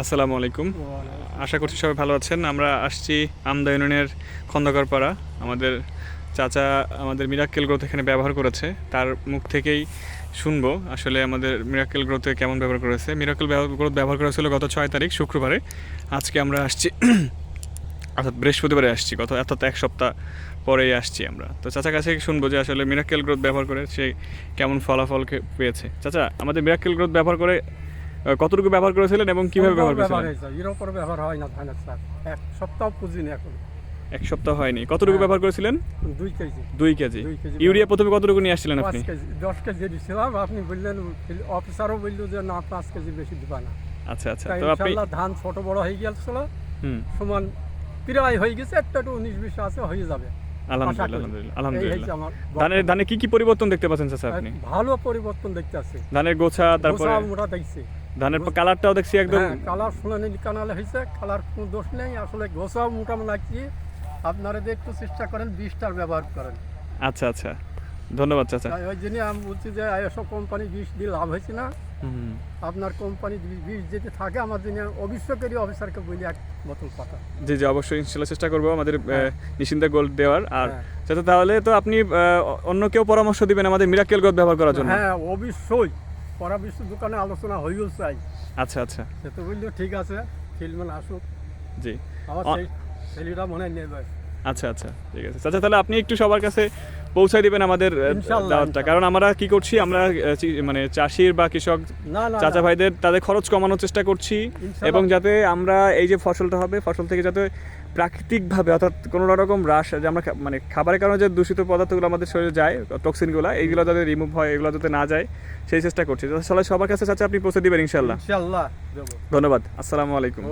আসসালামু আলাইকুম। আশা করছি সবাই ভালো আছেন। আমরা আসছি আমদা ইউনিয়নের খন্দকার পাড়া আমাদের চাচা আমাদের মিরাক্কেল গ্রোথ এখানে ব্যবহার করেছে। তার মুখ থেকেই শুনব আসলে আমাদের মিরাক্কেল গ্রোথে কেমন ব্যবহার করেছে। মিরাক্কেল গ্রোথ ব্যবহার করা করেছিল গত ছয় তারিখ, শুক্রবারে। আজকে আমরা আসছি, অর্থাৎ বৃহস্পতিবারে আসছি। গত অর্থাৎ এক সপ্তাহ পরেই আসছি আমরা। তো চাচা কাছে শুনব যে আসলে মিরাক্কেল গ্রোথ ব্যবহার করে সে কেমন ফলাফল পেয়েছে। চাচা, আমাদের মিরাক্কেল গ্রোথ ব্যবহার করে কতটুকু ব্যবহার করেছিলেন এবং কীভাবে ব্যবহার করেছিলেন? এর উপর ব্যবহার হয় না ধানের চাষ এক সপ্তাহ পুঁজিনি এখন। এক সপ্তাহ হয়নি। কতটুকু হ্যাঁ। ব্যবহার করেছিলেন? দুই কেজি। দুই কেজি। ইউরিয়া প্রথমে কতটুকু নিয়ে আসছিলেন আপনি? কেজি দশ কেজি দিয়েছিলাম আপনি বললেন অফিসারও বলল যে না পাঁচ কেজি বেশি দিবা না। আচ্ছা আচ্ছা। তো আপনি ধান ছোট বড় হয়ে হুম। সমান প্রায় হয়ে গেছে একটা একটু উনিশ বিশ আছে হয়ে যাবে। আলহামদুলিল্লাহ আলহামদুলিল্লাহ ধানের ধানে কি কি পরিবর্তন দেখতে পাচ্ছেন চাচা আপনি? ভালো পরিবর্তন দেখতে আছে। ধানের গোছা তারপরে মোটা দেখছি। ধানের কালারটাও দেখছি একদম হ্যাঁ কালার সোনালি কানালে হয়েছে কালার কোনো দোষ নেই আসলে গোসাও মোটামুটি। লাগছে আপনারা একটু চেষ্টা করেন বিষটার ব্যবহার করেন। আচ্ছা আচ্ছা। ধন্যবাদ চাচা। ওই জন্য আমি বলছি যে এসব কোম্পানি বিষ দিয়ে লাভ হয়েছে না। আপনার কোম্পানি বিষ যদি থাকে আমার জন্য অবশ্যই অফিসারকে বলি এক বোতল পাতা। জি জি অবশ্যই ইনশাল্লাহ চেষ্টা করব আমাদের হ্যাঁ। নিশ্চিন্তা গোল্ড দেওয়ার। আর হ্যাঁ। চাচা তাহলে তো আপনি অন্য কেউ পরামর্শ দিবেন আমাদের মিরাক্কেল গোল্ড ব্যবহার করার জন্য? হ্যাঁ অবশ্যই। পরাবিশ্ব দোকানে আলোচনা হয়েও চাই। আচ্ছা আচ্ছা। সে তো বলল ঠিক আছে ফিল্ডম্যান আসুক। জি। আমার ছেলেটা মনে হয় নেবে আচ্ছা আচ্ছা ঠিক আছে। চাচা তাহলে আপনি একটু সবার কাছে পৌঁছায় দিবেন আমাদের দাওয়াতটা। কারণ আমরা কি করছি আমরা মানে চাষির বা কৃষক চাচা ভাইদের তাদের খরচ কমানোর চেষ্টা করছি। এবং যাতে আমরা এই যে ফসলটা হবে ফসল থেকে যাতে প্রাকৃতিকভাবে অর্থাৎ কোনো রকম হ্রাস যে আমরা মানে খাবারের কারণে যে দূষিত পদার্থগুলো আমাদের শরীরে যায় টক্সিনগুলো এইগুলো যাতে রিমুভ হয় এগুলো যাতে না যায় সেই চেষ্টা করছি। তাহলে সবার কাছে চাচ্ছে আপনি পৌঁছে দিবেন ইনশাল্লাহ ইনশাল্লাহ ধন্যবাদ। আসসালামু আলাইকুম।